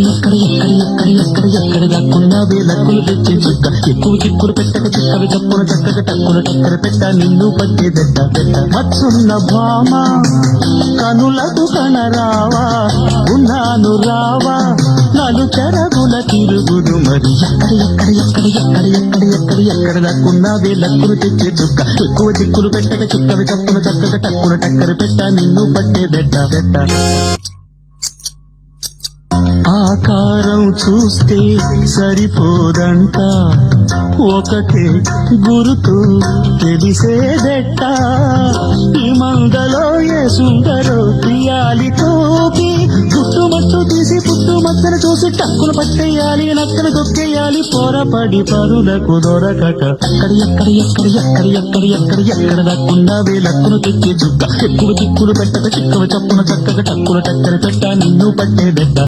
ఎక్కడ ఎక్కడ ఎక్కడ ఎక్కడ ఎక్కడ దక్కున్నా వేలక్కులు పెట్టి చుక్క. ఎక్కువ చిక్కులు పెట్టక చిక్కవి చప్పున చక్కగా టక్కున టక్కర పెట్ట. నిన్ను పట్టే దెట్ట పెట్ట మత్సున్న భామ. కనులకు కనరావా ఉన్నాను రావా. నలు చెరగుల తిరుగుదు మరి. ఎక్కడ ఎక్కడ ఎక్కడ ఎక్కడ ఎక్కడ ఎక్కడ ఎక్కడ దక్కున్నావే వేలక్కులు తెచ్చే చుక్క. ఎక్కువ చిక్కులు పెట్టక చిక్కవి చప్పున చక్కగా టక్కున టక్కర పెట్ట. నిన్ను పట్టే దెట్ట పెట్ట ఆకారం చూస్తే సరిపోదంట. ఒకటే గురుతు తెలిసేదెట్ట? ఈ మంగలో ఏ సుందరో తీయాలి తోపి పుట్టుమట్టు తీసి పుట్టుమచ్చన చూసి టక్కును పట్టేయాలి నక్కను తొక్కేయాలి పోరపడి పరులకు దొరకట అక్కడ ఎక్కడ ఎక్కడ ఎక్కడ ఎక్కడ ఎక్కడ ఎక్కడ దక్కుండా వేలక్కును తెచ్చి చుక్క. ఎక్కువ చిక్కులు పెట్టక చిక్కవ చప్పున చక్కగా టక్కులు టక్కర పెట్ట నిన్ను పట్టేదెట్ట?